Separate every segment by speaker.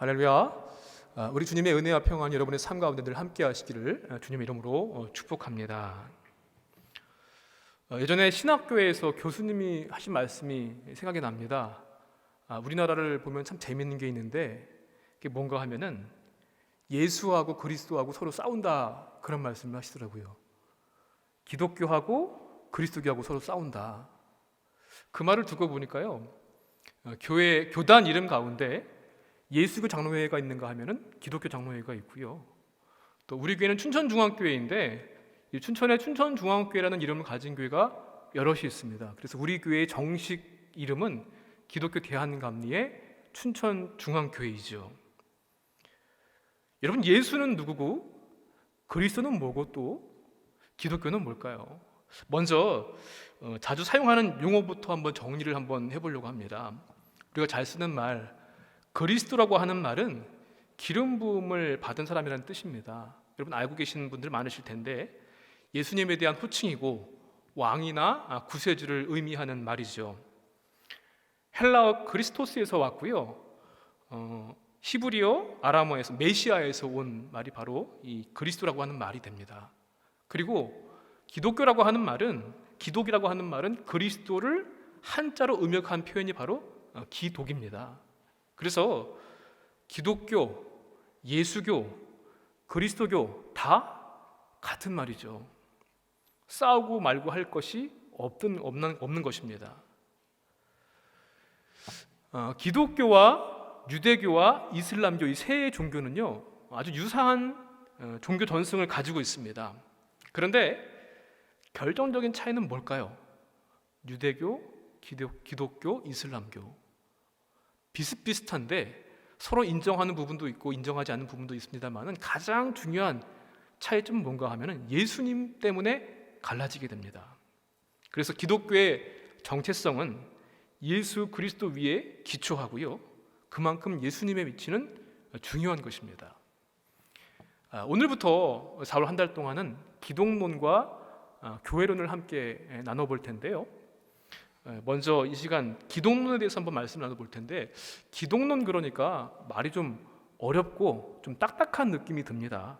Speaker 1: 할렐루야. 아, 우리 주님의 은혜와 평안이 여러분의 삶 가운데 늘 함께 하시기를 아, 주님의 이름으로 어, 축복합니다. 어, 예전에 신학교에서 교수님이 하신 말씀이 생각이 납니다. 아, 우리나라를 보면 참 재밌는 게 있는데 그게 뭔가 하면은 예수하고 그리스도하고 서로 싸운다 그런 말씀을 하시더라고요. 기독교하고 그리스도교하고 서로 싸운다. 그 말을 두고 보니까요. 어, 교회 교단 이름 가운데 예수교 장로회가 있는가 하면은 기독교 장로회가 있고요. 또 우리 교회는 춘천 중앙교회인데 이 춘천에 춘천 중앙교회라는 이름을 가진 교회가 여럿이 있습니다. 그래서 우리 교회의 정식 이름은 기독교 대한감리의 춘천 중앙교회이죠. 여러분 예수는 누구고 그리스도는 뭐고 또 기독교는 뭘까요? 먼저 어, 자주 사용하는 용어부터 한번 정리를 한번 해보려고 합니다. 우리가 잘 쓰는 말 그리스도라고 하는 말은 기름 부음을 받은 사람이라는 뜻입니다. 여러분 알고 계시는 분들 많으실 텐데 예수님에 대한 호칭이고 왕이나 아, 구세주를 의미하는 말이죠. 헬라어 그리스토스에서 왔고요. 어, 히브리어 아람어에서 메시아에서 온 말이 바로 이 그리스도라고 하는 말이 됩니다. 그리고 기독교라고 하는 말은 기독이라고 하는 말은 그리스도를 한자로 음역한 표현이 바로 어, 기독입니다. 그래서 기독교, 예수교, 그리스도교 다 같은 말이죠. 싸우고 말고 할 것이 없든 없는, 없는 것입니다. 어, 기독교와 유대교와 이슬람교 이 세 종교는요 아주 유사한 어, 종교 전승을 가지고 있습니다. 그런데 결정적인 차이는 뭘까요? 유대교, 기독, 기독교, 이슬람교 비슷비슷한데 서로 인정하는 부분도 있고 인정하지 않는 부분도 있습니다만은 가장 중요한 차이점은 뭔가 하면은 예수님 때문에 갈라지게 됩니다. 그래서 기독교의 정체성은 예수 그리스도 위에 기초하고요. 그만큼 예수님의 위치는 중요한 것입니다. 아, 오늘부터 4월 한 달 동안은 기독론과 아, 교회론을 함께 나눠볼 텐데요. 먼저 이 시간 기독론에 대해서 한번 말씀 나눠볼 텐데 기독론 그러니까 말이 좀 어렵고 좀 딱딱한 느낌이 듭니다.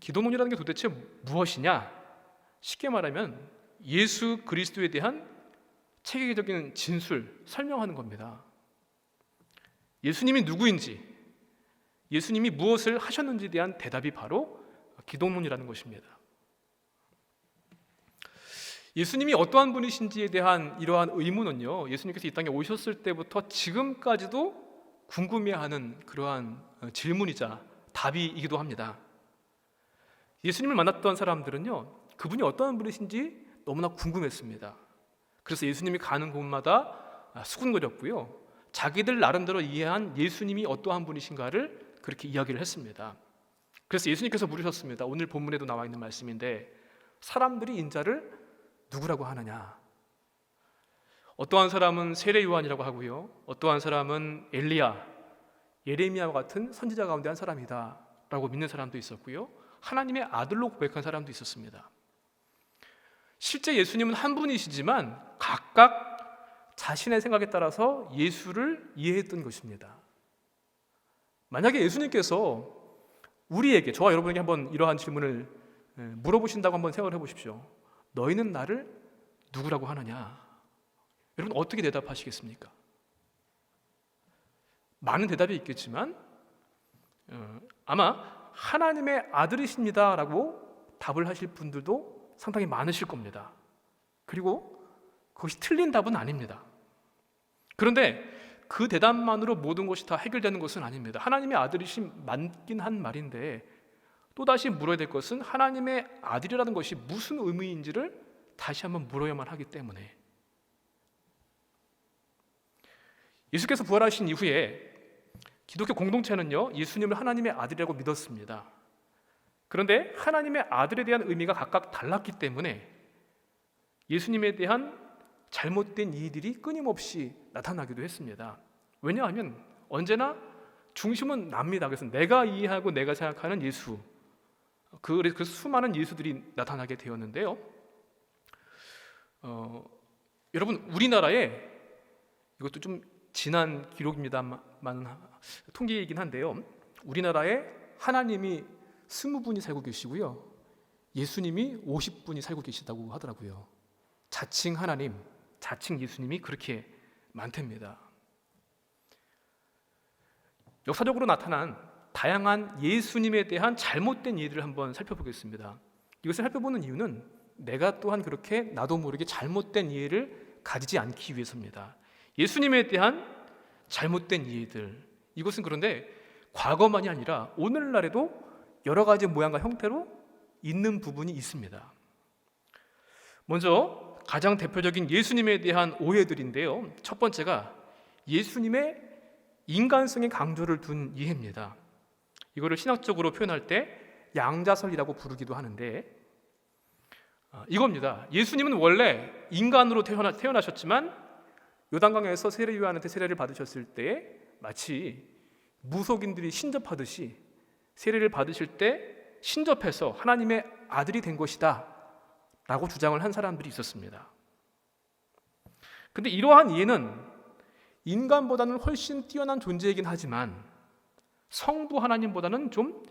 Speaker 1: 기독론이라는 게 도대체 무엇이냐? 쉽게 말하면 예수 그리스도에 대한 체계적인 진술, 설명하는 겁니다. 예수님이 누구인지, 예수님이 무엇을 하셨는지에 대한 대답이 바로 기독론이라는 것입니다. 예수님이 어떠한 분이신지에 대한 이러한 의문은요, 예수님께서 이 땅에 오셨을 때부터 지금까지도 궁금해하는 그러한 질문이자 답이기도 합니다. 예수님을 만났던 사람들은요, 그분이 어떠한 분이신지 너무나 궁금했습니다. 그래서 예수님이 가는 곳마다 수군거렸고요. 자기들 나름대로 이해한 예수님이 어떠한 분이신가를 그렇게 이야기를 했습니다. 그래서 예수님께서 물으셨습니다. 오늘 본문에도 나와 있는 말씀인데 사람들이 인자를 누구라고 하느냐? 어떠한 사람은 세례 요한이라고 하고요. 어떠한 사람은 엘리야, 예레미야와 같은 선지자 가운데 한 사람이다라고 믿는 사람도 있었고요. 하나님의 아들로 고백한 사람도 있었습니다. 실제 예수님은 한 분이시지만 각각 자신의 생각에 따라서 예수를 이해했던 것입니다. 만약에 예수님께서 우리에게 저와 여러분에게 한번 이러한 질문을 물어보신다고 한번 생각을 해보십시오. 너희는 나를 누구라고 하느냐? 여러분 어떻게 대답하시겠습니까? 많은 대답이 있겠지만 어, 아마 하나님의 아들이십니다라고 답을 하실 분들도 상당히 많으실 겁니다. 그리고 그것이 틀린 답은 아닙니다. 그런데 그 대답만으로 모든 것이 다 해결되는 것은 아닙니다. 하나님의 아들이신 맞긴 한 말인데 또다시 물어야 될 것은 하나님의 아들이라는 것이 무슨 의미인지를 다시 한번 물어야만 하기 때문에 예수께서 부활하신 이후에 기독교 공동체는요 예수님을 하나님의 아들이라고 믿었습니다. 그런데 하나님의 아들에 대한 의미가 각각 달랐기 때문에 예수님에 대한 잘못된 이들이 끊임없이 나타나기도 했습니다. 왜냐하면 언제나 중심은 납니다. 그래서 내가 이해하고 내가 생각하는 예수, 그, 그 수많은 예수들이 나타나게 되었는데요. 어, 여러분 우리나라에 이것도 좀 지난 기록입니다만 통계이긴 한데요. 우리나라에 하나님이 20분이 살고 계시고요. 예수님이 50분이 살고 계시다고 하더라고요. 자칭 하나님, 자칭 예수님이 그렇게 많답니다. 역사적으로 나타난 다양한 예수님에 대한 잘못된 이해를 한번 살펴보겠습니다. 이것을 살펴보는 이유는 내가 또한 그렇게 나도 모르게 잘못된 이해를 가지지 않기 위해서입니다. 예수님에 대한 잘못된 이해들. 이것은 그런데 과거만이 아니라 오늘날에도 여러 가지 모양과 형태로 있는 부분이 있습니다. 먼저 가장 대표적인 예수님에 대한 오해들인데요. 첫 번째가 예수님의 인간성의 강조를 둔 이해입니다. 이거를 신학적으로 표현할 때 양자설이라고 부르기도 하는데 아, 이겁니다. 예수님은 원래 인간으로 태어나, 태어나셨지만 요단강에서 세례 요한한테 세례를 받으셨을 때 마치 무속인들이 신접하듯이 세례를 받으실 때 신접해서 하나님의 아들이 된 것이다 라고 주장을 한 사람들이 있었습니다. 근데 이러한 이해는 인간보다는 훨씬 뛰어난 존재이긴 하지만 성부 하나님보다는 좀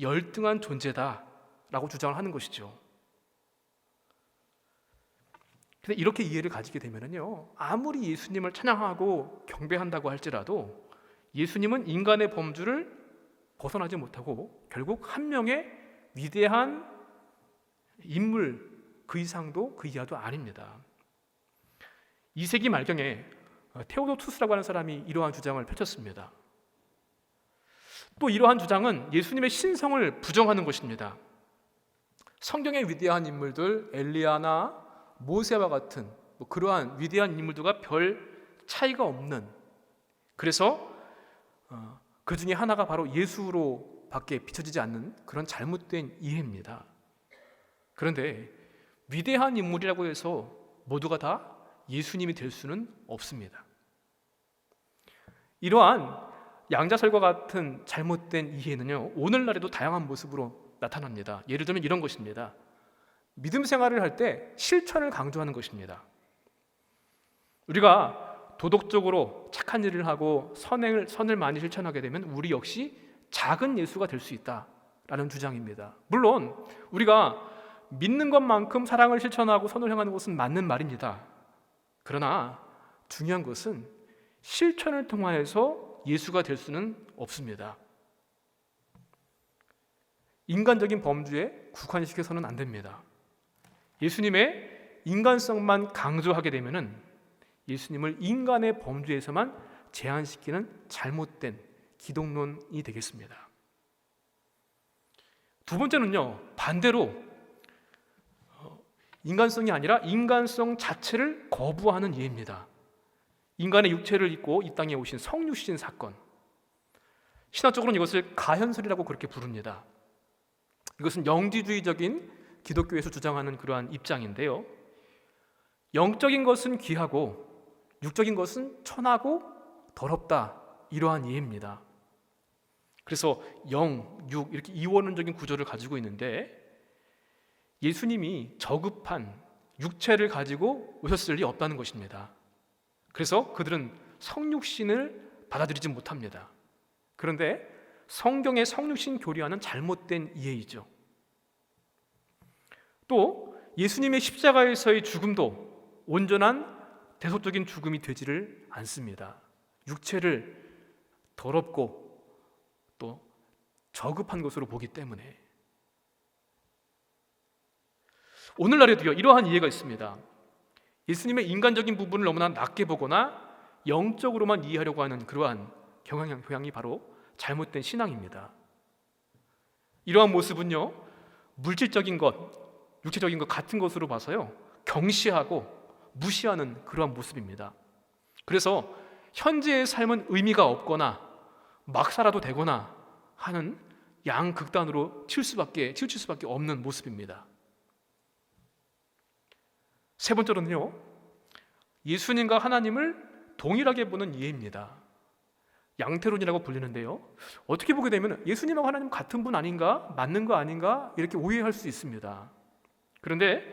Speaker 1: 열등한 존재다라고 주장을 하는 것이죠. 근데 이렇게 이해를 가지게 되면은요, 아무리 예수님을 찬양하고 경배한다고 할지라도 예수님은 인간의 범주를 벗어나지 못하고 결국 한 명의 위대한 인물 그 이상도 그 이하도 아닙니다. 2세기 말경에 테오도투스라고 하는 사람이 이러한 주장을 펼쳤습니다. 또 이러한 주장은 예수님의 신성을 부정하는 것입니다. 성경의 위대한 인물들 엘리야나 모세와 같은 뭐 그러한 위대한 인물들과 별 차이가 없는 그래서 어, 그 중에 하나가 바로 예수로 밖에 비춰지지 않는 그런 잘못된 이해입니다. 그런데 위대한 인물이라고 해서 모두가 다 예수님이 될 수는 없습니다. 이러한 양자설과 같은 잘못된 이해는요, 오늘날에도 다양한 모습으로 나타납니다. 예를 들면 이런 것입니다. 믿음 생활을 할 때 실천을 강조하는 것입니다. 우리가 도덕적으로 착한 일을 하고 선행을 선을 많이 실천하게 되면 우리 역시 작은 예수가 될 수 있다라는 주장입니다. 물론 우리가 믿는 것만큼 사랑을 실천하고 선을 행하는 것은 맞는 말입니다. 그러나 중요한 것은 실천을 통하여서 예수가 될 수는 없습니다. 인간적인 범주에 국한시켜서는 안 됩니다. 예수님의 인간성만 강조하게 되면은 예수님을 인간의 범주에서만 제한시키는 잘못된 기독론이 되겠습니다. 두 번째는요, 반대로 어, 인간성이 아니라 인간성 자체를 거부하는 이해입니다. 인간의 육체를 입고 이 땅에 오신 성육신 사건. 신화적으로는 이것을 가현설이라고 그렇게 부릅니다. 이것은 영지주의적인 기독교에서 주장하는 그러한 입장인데요. 영적인 것은 귀하고 육적인 것은 천하고 더럽다 이러한 이해입니다. 그래서 영, 육 이렇게 이원론적인 구조를 가지고 있는데 예수님이 저급한 육체를 가지고 오셨을 리 없다는 것입니다. 그래서 그들은 성육신을 받아들이지 못합니다. 그런데 성경의 성육신 교리와는 잘못된 이해이죠. 또 예수님의 십자가에서의 죽음도 온전한 대속적인 죽음이 되지를 않습니다. 육체를 더럽고 또 저급한 것으로 보기 때문에 오늘날에도요 이러한 이해가 있습니다. 예수님의 인간적인 부분을 너무나 낮게 보거나 영적으로만 이해하려고 하는 그러한 경향 경향이 바로 잘못된 신앙입니다. 이러한 모습은요 물질적인 것, 육체적인 것 같은 것으로 봐서요 경시하고 무시하는 그러한 모습입니다. 그래서 현재의 삶은 의미가 없거나 막 살아도 되거나 하는 양극단으로 칠 수밖에 치우칠 수밖에 없는 모습입니다. 세 번째로는요 예수님과 하나님을 동일하게 보는 이해입니다. 양태론이라고 불리는데요. 어떻게 보게 되면 예수님하고 하나님 같은 분 아닌가, 맞는 거 아닌가 이렇게 오해할 수 있습니다. 그런데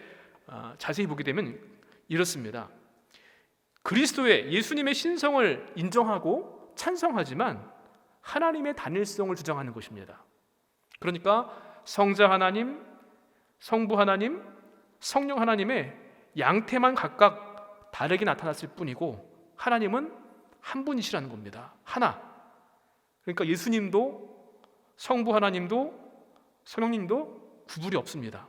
Speaker 1: 아, 자세히 보게 되면 이렇습니다. 그리스도의 예수님의 신성을 인정하고 찬성하지만 하나님의 단일성을 주장하는 것입니다. 그러니까 성자 하나님, 성부 하나님, 성령 하나님의 양태만 각각 다르게 나타났을 뿐이고 하나님은 한 분이시라는 겁니다. 하나. 그러니까 예수님도 성부 하나님도 성령님도 구분이 없습니다.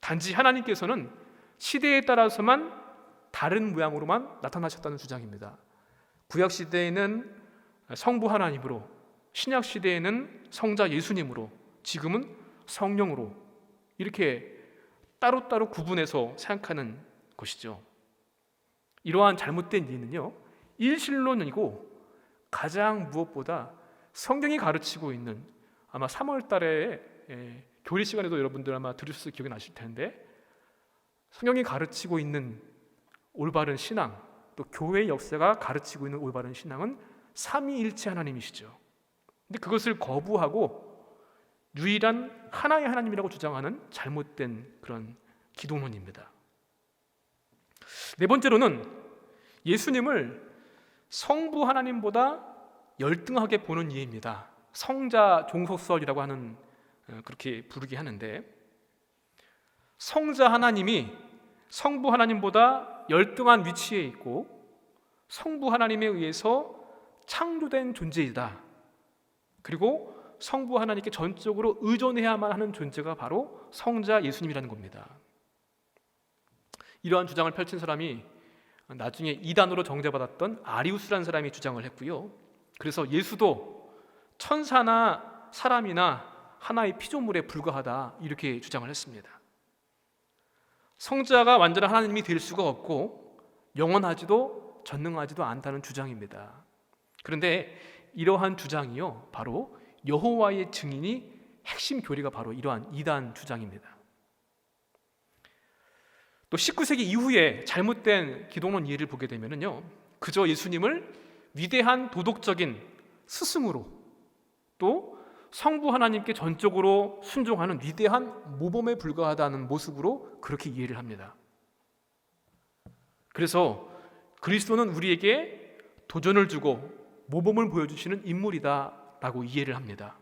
Speaker 1: 단지 하나님께서는 시대에 따라서만 다른 모양으로만 나타나셨다는 주장입니다. 구약 시대에는 성부 하나님으로, 신약 시대에는 성자 예수님으로, 지금은 성령으로 이렇게 따로따로 구분해서 생각하는 것이죠. 이러한 잘못된 이해는요, 일신론이고 가장 무엇보다 성경이 가르치고 있는 아마 3월 달에 예, 교리 시간에도 여러분들 아마 들으셨을 기억이 나실 텐데 성경이 가르치고 있는 올바른 신앙 또 교회의 역사가 가르치고 있는 올바른 신앙은 삼위일체 하나님이시죠. 근데 그것을 거부하고 유일한 하나의 하나님이라고 주장하는 잘못된 그런 기독론입니다. 네 번째로는 예수님을 성부 하나님보다 열등하게 보는 이해입니다. 성자 종속설이라고 하는 어, 그렇게 부르게 하는데 성자 하나님이 성부 하나님보다 열등한 위치에 있고 성부 하나님에 의해서 창조된 존재이다. 그리고 성부 하나님께 전적으로 의존해야만 하는 존재가 바로 성자 예수님이라는 겁니다. 이러한 주장을 펼친 사람이 나중에 이단으로 정죄받았던 아리우스라는 사람이 주장을 했고요. 그래서 예수도 천사나 사람이나 하나의 피조물에 불과하다 이렇게 주장을 했습니다. 성자가 완전한 하나님이 될 수가 없고 영원하지도 전능하지도 않다는 주장입니다. 그런데 이러한 주장이요 바로 여호와의 증인이 핵심 교리가 바로 이러한 이단 주장입니다. 또 19세기 이후에 잘못된 기독론 이해를 보게 되면요 그저 예수님을 위대한 도덕적인 스승으로 또 성부 하나님께 전적으로 순종하는 위대한 모범에 불과하다는 모습으로 그렇게 이해를 합니다. 그래서 그리스도는 우리에게 도전을 주고 모범을 보여주시는 인물이다 라고 이해를 합니다.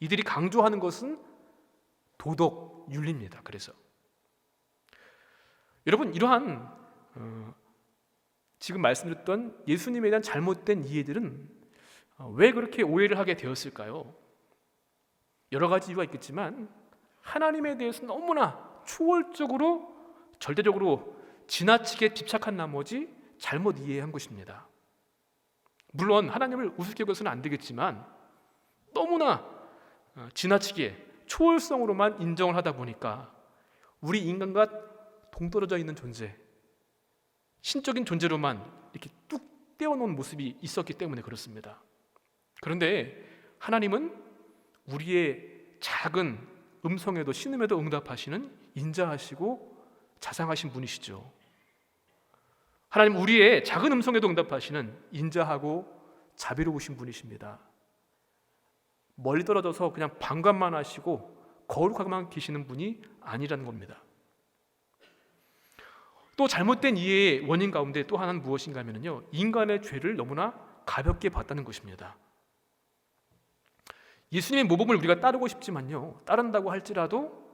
Speaker 1: 이들이 강조하는 것은 도덕 윤리입니다. 그래서 여러분 이러한 어, 지금 말씀드렸던 예수님에 대한 잘못된 이해들은 어, 왜 그렇게 오해를 하게 되었을까요? 여러 가지 이유가 있겠지만 하나님에 대해서 너무나 초월적으로 절대적으로 지나치게 집착한 나머지 잘못 이해한 것입니다. 물론 하나님을 우습게 여겨서는 안 되겠지만 너무나 어, 지나치게 초월성으로만 인정을 하다 보니까 우리 인간과 동떨어져 있는 존재, 신적인 존재로만 이렇게 뚝 떼어놓은 모습이 있었기 때문에 그렇습니다. 그런데 하나님은 우리의 작은 음성에도 신음에도 응답하시는 인자하시고 자상하신 분이시죠. 하나님 우리의 작은 음성에도 응답하시는 인자하고 자비로우신 분이십니다. 멀리 떨어져서 그냥 방관만 하시고 거룩하게만 계시는 분이 아니라는 겁니다. 또 잘못된 이해의 원인 가운데 또 하나는 무엇인가 하면요. 인간의 죄를 너무나 가볍게 봤다는 것입니다. 예수님의 모범을 우리가 따르고 싶지만요. 따른다고 할지라도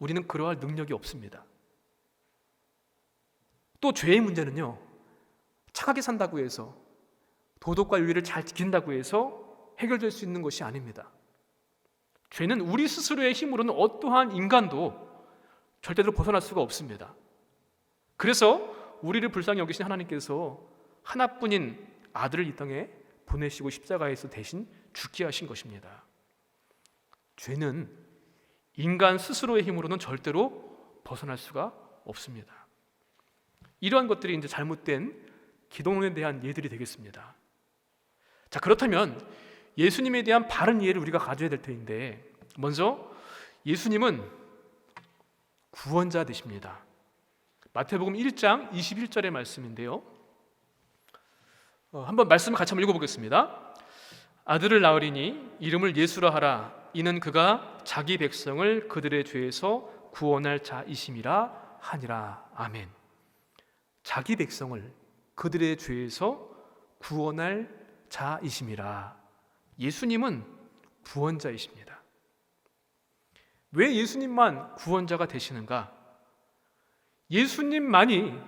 Speaker 1: 우리는 그러할 능력이 없습니다. 또 죄의 문제는요. 착하게 산다고 해서 도덕과 윤리를 잘 지킨다고 해서 해결될 수 있는 것이 아닙니다. 죄는 우리 스스로의 힘으로는 어떠한 인간도 절대로 벗어날 수가 없습니다. 그래서 우리를 불쌍히 여기신 하나님께서 하나뿐인 아들을 이 땅에 보내시고 십자가에서 대신 죽게 하신 것입니다. 죄는 인간 스스로의 힘으로는 절대로 벗어날 수가 없습니다. 이러한 것들이 이제 잘못된 기독론에 대한 예들이 되겠습니다. 자, 그렇다면 예수님에 대한 바른 이해를 우리가 가져야 될 터인데 먼저 예수님은 구원자 되십니다. 마태복음 1장 21절의 말씀인데요. 어, 한번 말씀을 같이 한번 읽어보겠습니다. 아들을 낳으리니 이름을 예수라 하라. 이는 그가 자기 백성을 그들의 죄에서 구원할 자이심이라 하니라. 아멘. 자기 백성을 그들의 죄에서 구원할 자이심이라. 예수님은 구원자이십니다. 왜 예수님만 구원자가 되시는가? 예수님만이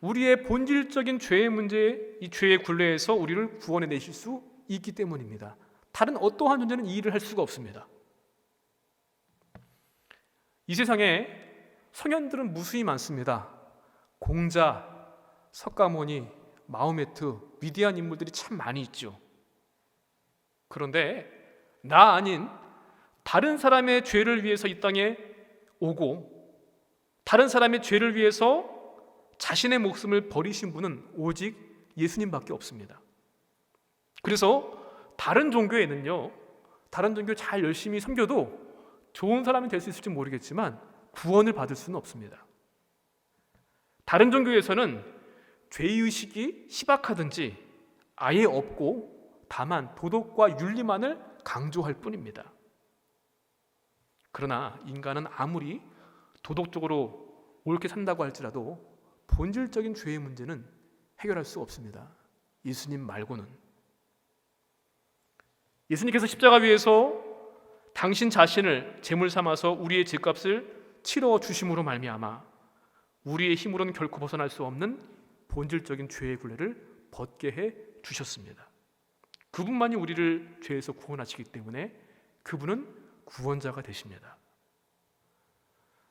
Speaker 1: 우리의 본질적인 죄의 문제, 이 죄의 굴레에서 우리를 구원해 내실 수 있기 때문입니다. 다른 어떠한 존재는 이 일을 할 수가 없습니다. 이 세상에 성현들은 무수히 많습니다. 공자, 석가모니, 마호메트, 위대한 인물들이 참 많이 있죠. 그런데 나 아닌 다른 사람의 죄를 위해서 이 땅에 오고 다른 사람의 죄를 위해서 자신의 목숨을 버리신 분은 오직 예수님밖에 없습니다. 그래서 다른 종교에는요, 다른 종교 잘 열심히 섬겨도 좋은 사람이 될 수 있을지 모르겠지만 구원을 받을 수는 없습니다. 다른 종교에서는 죄의식이 희박하든지 아예 없고 다만 도덕과 윤리만을 강조할 뿐입니다. 그러나 인간은 아무리 도덕적으로 옳게 산다고 할지라도 본질적인 죄의 문제는 해결할 수 없습니다. 예수님 말고는. 예수님께서 십자가 위에서 당신 자신을 제물 삼아서 우리의 죄값을 치러 주심으로 말미암아 우리의 힘으로는 결코 벗어날 수 없는 본질적인 죄의 굴레를 벗게 해 주셨습니다. 그분만이 우리를 죄에서 구원하시기 때문에 그분은 구원자가 되십니다.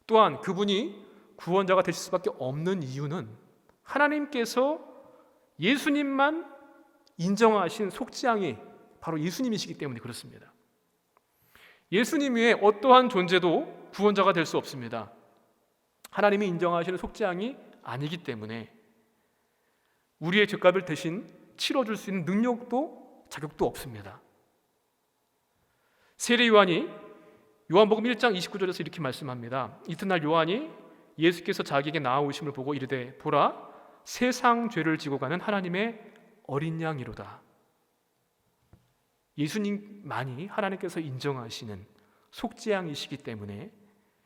Speaker 1: 또한 그분이 구원자가 되실 수밖에 없는 이유는 하나님께서 예수님만 인정하신 속죄양이 바로 예수님이시기 때문에 그렇습니다. 예수님 외에 어떠한 존재도 구원자가 될 수 없습니다. 하나님이 인정하시는 속죄양이 아니기 때문에 우리의 죄값을 대신 치러줄 수 있는 능력도 자격도 없습니다. 세례 요한이 요한복음 1장 29절에서 이렇게 말씀합니다. 이튿날 요한이 예수께서 자기에게 나아오심을 보고 이르되 보라 세상 죄를 지고 가는 하나님의 어린 양이로다. 예수님만이 하나님께서 인정하시는 속죄양이시기 때문에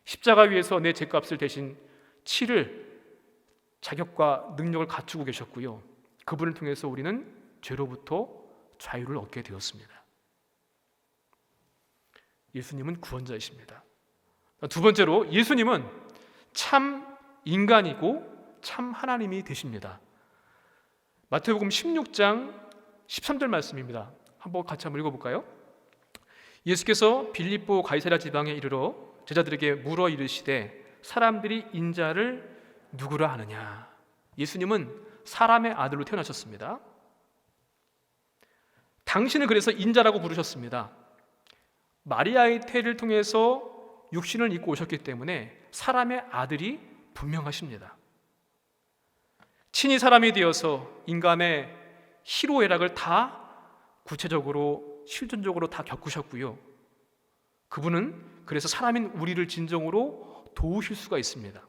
Speaker 1: 십자가 위에서 내 죄값을 대신 치를 자격과 능력을 갖추고 계셨고요. 그분을 통해서 우리는 죄로부터 자유를 얻게 되었습니다. 예수님은 구원자이십니다. 두 번째로 예수님은 참 인간이고 참 하나님이 되십니다. 마태복음 16장 13절 말씀입니다. 한번 같이 한번 읽어볼까요? 예수께서 빌립보 가이사랴 지방에 이르러 제자들에게 물어 이르시되 사람들이 인자를 누구라 하느냐? 예수님은 사람의 아들로 태어나셨습니다. 당신을 그래서 인자라고 부르셨습니다. 마리아의 태를 통해서 육신을 입고 오셨기 때문에 사람의 아들이 분명하십니다. 친히 사람이 되어서 인간의 희로애락을 다 구체적으로 실존적으로 다 겪으셨고요. 그분은 그래서 사람인 우리를 진정으로 도우실 수가 있습니다.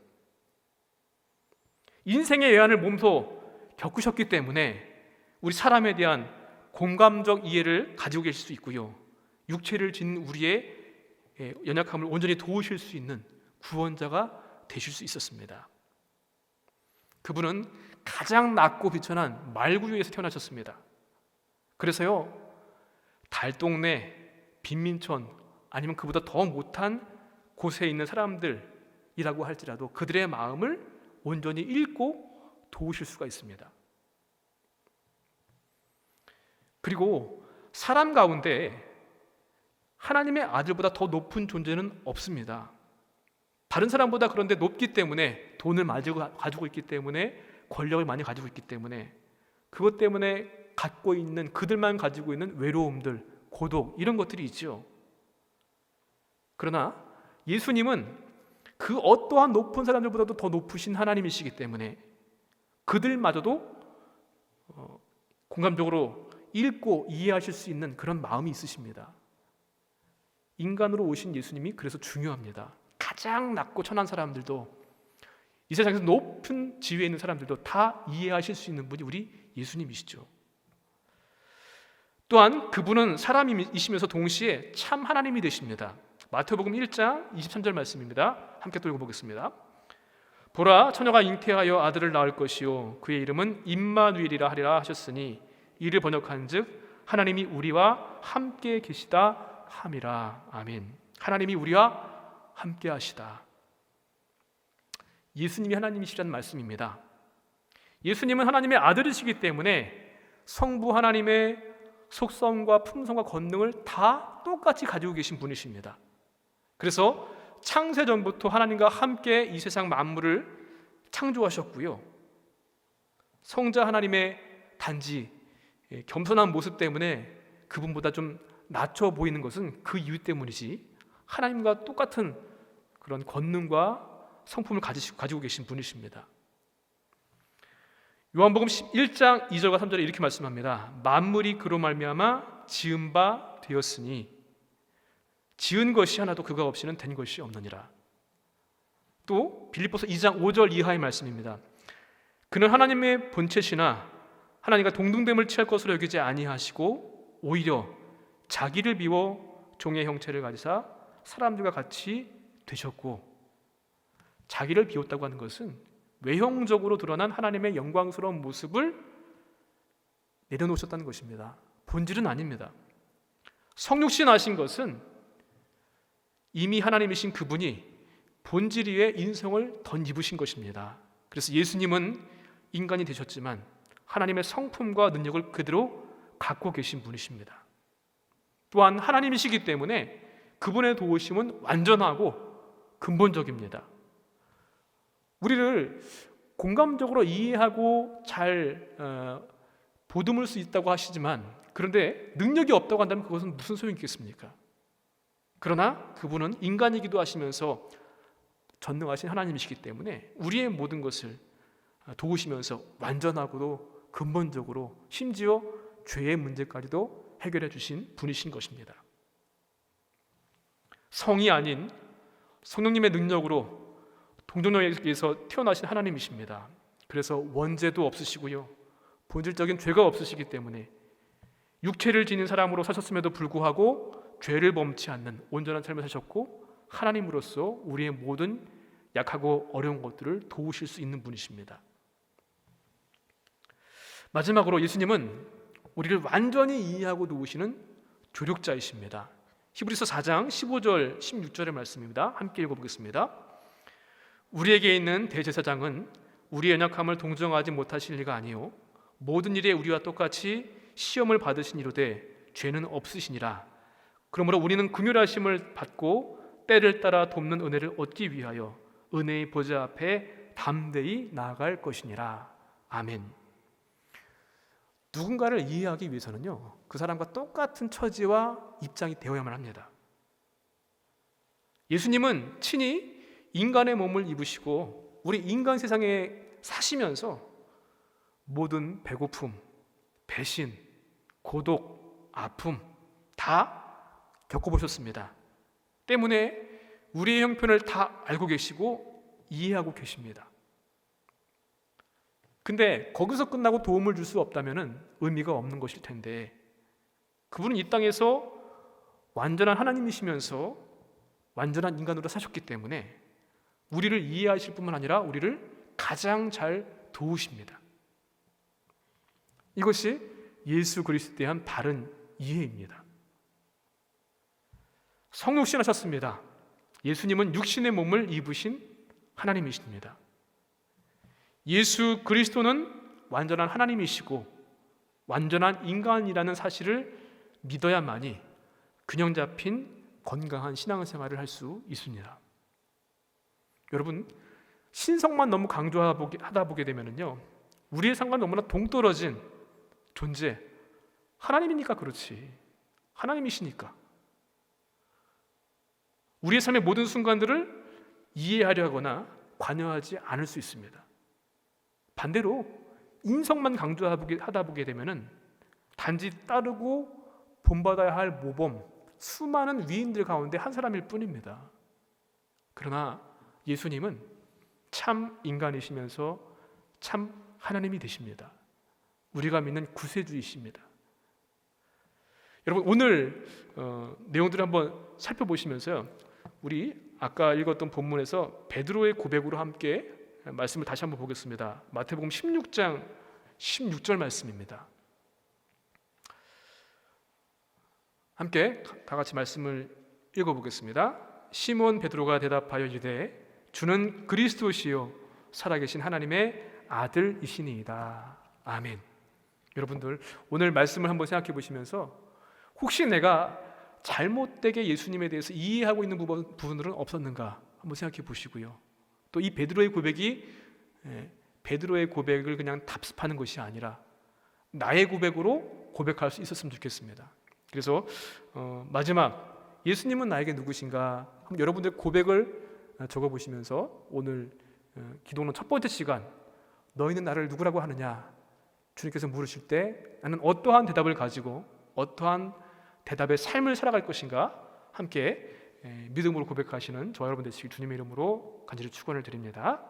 Speaker 1: 인생의 애환을 몸소 겪으셨기 때문에 우리 사람에 대한 공감적 이해를 가지고 계실 수 있고요. 육체를 지닌 우리의 연약함을 온전히 도우실 수 있는 구원자가 되실 수 있었습니다. 그분은 가장 낮고 비천한 말구유에서 태어나셨습니다. 그래서요, 달동네, 빈민촌 아니면 그보다 더 못한 곳에 있는 사람들이라고 할지라도 그들의 마음을 온전히 읽고 도우실 수가 있습니다. 그리고 사람 가운데 하나님의 아들보다 더 높은 존재는 없습니다. 다른 사람보다 그런데 높기 때문에 돈을 가지고 있기 때문에 권력을 많이 가지고 있기 때문에 그것 때문에 갖고 있는 그들만 가지고 있는 외로움들, 고독 이런 것들이 있죠. 그러나 예수님은 그 어떠한 높은 사람들보다도 더 높으신 하나님이시기 때문에 그들마저도 어, 공감적으로 읽고 이해하실 수 있는 그런 마음이 있으십니다. 인간으로 오신 예수님이 그래서 중요합니다. 가장 낮고 천한 사람들도 이 세상에서 높은 지위에 있는 사람들도 다 이해하실 수 있는 분이 우리 예수님이시죠. 또한 그분은 사람이시면서 동시에 참 하나님이 되십니다. 마태복음 1장 23절 말씀입니다. 함께 또 읽어보겠습니다. 보라 처녀가 잉태하여 아들을 낳을 것이요 그의 이름은 임마누엘이라 하리라 하셨으니 이를 번역한즉 하나님이 우리와 함께 계시다 함이라 아멘. 하나님이 우리와 함께 하시다. 예수님이 하나님이시라는 말씀입니다. 예수님은 하나님의 아들이시기 때문에 성부 하나님의 속성과 품성과 권능을 다 똑같이 가지고 계신 분이십니다. 그래서 창세 전부터 하나님과 함께 이 세상 만물을 창조하셨고요. 성자 하나님의 단지 예, 겸손한 모습 때문에 그분보다 좀 낮춰 보이는 것은 그 이유 때문이지 하나님과 똑같은 그런 권능과 성품을 가지고 계신 분이십니다. 요한복음 1장 2절과 3절에 이렇게 말씀합니다. 만물이 그로 말미암아 지은 바 되었으니 지은 것이 하나도 그가 없이는 된 것이 없느니라. 또 빌립보서 2장 5절 이하의 말씀입니다. 그는 하나님의 본체시나 하나님과 동등됨을 취할 것으로 여기지 아니하시고 오히려 자기를 비워 종의 형체를 가지사 사람들과 같이 되셨고 자기를 비웠다고 하는 것은 외형적으로 드러난 하나님의 영광스러운 모습을 내려놓으셨다는 것입니다. 본질은 아닙니다. 성육신 하신 것은 이미 하나님이신 그분이 본질 위에 인성을 덧입으신 것입니다. 그래서 예수님은 인간이 되셨지만 하나님의 성품과 능력을 그대로 갖고 계신 분이십니다. 또한 하나님이시기 때문에 그분의 도우심은 완전하고 근본적입니다. 우리를 공감적으로 이해하고 잘 어, 보듬을 수 있다고 하시지만 그런데 능력이 없다고 한다면 그것은 무슨 소용이 있겠습니까? 그러나 그분은 인간이기도 하시면서 전능하신 하나님이시기 때문에 우리의 모든 것을 도우시면서 완전하고도 근본적으로 심지어 죄의 문제까지도 해결해 주신 분이신 것입니다. 성이 아닌 성령님의 능력으로 동정녀에게서 태어나신 하나님이십니다. 그래서 원죄도 없으시고요. 본질적인 죄가 없으시기 때문에 육체를 지닌 사람으로 사셨음에도 불구하고 죄를 범치 않는 온전한 삶을 사셨고 하나님으로서 우리의 모든 약하고 어려운 것들을 도우실 수 있는 분이십니다. 마지막으로 예수님은 우리를 완전히 이해하고 도우시는 조력자이십니다. 히브리서 4장 15절 16절의 말씀입니다. 함께 읽어보겠습니다. 우리에게 있는 대제사장은 우리의 연약함을 동정하지 못하실 리가 아니요 모든 일에 우리와 똑같이 시험을 받으신 이로되 죄는 없으시니라. 그러므로 우리는 긍휼하심을 받고 때를 따라 돕는 은혜를 얻기 위하여 은혜의 보좌 앞에 담대히 나아갈 것이니라. 아멘. 누군가를 이해하기 위해서는요, 그 사람과 똑같은 처지와 입장이 되어야만 합니다. 예수님은 친히 인간의 몸을 입으시고 우리 인간 세상에 사시면서 모든 배고픔, 배신, 고독, 아픔 다 겪어보셨습니다. 때문에 우리의 형편을 다 알고 계시고 이해하고 계십니다. 근데 거기서 끝나고 도움을 줄 수 없다면 의미가 없는 것일 텐데 그분은 이 땅에서 완전한 하나님이시면서 완전한 인간으로 사셨기 때문에 우리를 이해하실 뿐만 아니라 우리를 가장 잘 도우십니다. 이것이 예수 그리스도에 대한 바른 이해입니다. 성육신하셨습니다. 예수님은 육신의 몸을 입으신 하나님이십니다. 예수 그리스도는 완전한 하나님이시고 완전한 인간이라는 사실을 믿어야만이 균형 잡힌 건강한 신앙생활을 할 수 있습니다. 여러분 신성만 너무 강조하다 보게 되면은요 우리의 상관 너무나 동떨어진 존재 하나님이니까 그렇지 하나님이시니까 우리의 삶의 모든 순간들을 이해하려 하거나 관여하지 않을 수 있습니다. 반대로 인성만 강조하다 보게 되면은 단지 따르고 본받아야 할 모범 수많은 위인들 가운데 한 사람일 뿐입니다. 그러나 예수님은 참 인간이시면서 참 하나님이 되십니다. 우리가 믿는 구세주이십니다. 여러분 오늘 어, 내용들을 한번 살펴보시면서요. 우리 아까 읽었던 본문에서 베드로의 고백으로 함께 말씀을 다시 한번 보겠습니다. 마태복음 16장 16절 말씀입니다. 함께 다 같이 말씀을 읽어 보겠습니다. 시몬 베드로가 대답하여 이르되 주는 그리스도시요 살아계신 하나님의 아들이시니이다. 아멘. 여러분들 오늘 말씀을 한번 생각해 보시면서 혹시 내가 잘못되게 예수님에 대해서 이해하고 있는 부분, 부분들은 없었는가 한번 생각해 보시고요. 또 이 베드로의 고백이 예, 베드로의 고백을 그냥 답습하는 것이 아니라 나의 고백으로 고백할 수 있었으면 좋겠습니다. 그래서 어, 마지막 예수님은 나에게 누구신가? 한번 여러분들 고백을 어, 적어 보시면서 오늘 어, 기도는 첫 번째 시간 너희는 나를 누구라고 하느냐? 주님께서 물으실 때 나는 어떠한 대답을 가지고 어떠한 대답의 삶을 살아갈 것인가? 함께 에, 믿음으로 고백하시는 저와 여러분 되시길 주님의 이름으로 간절히 축원을 드립니다.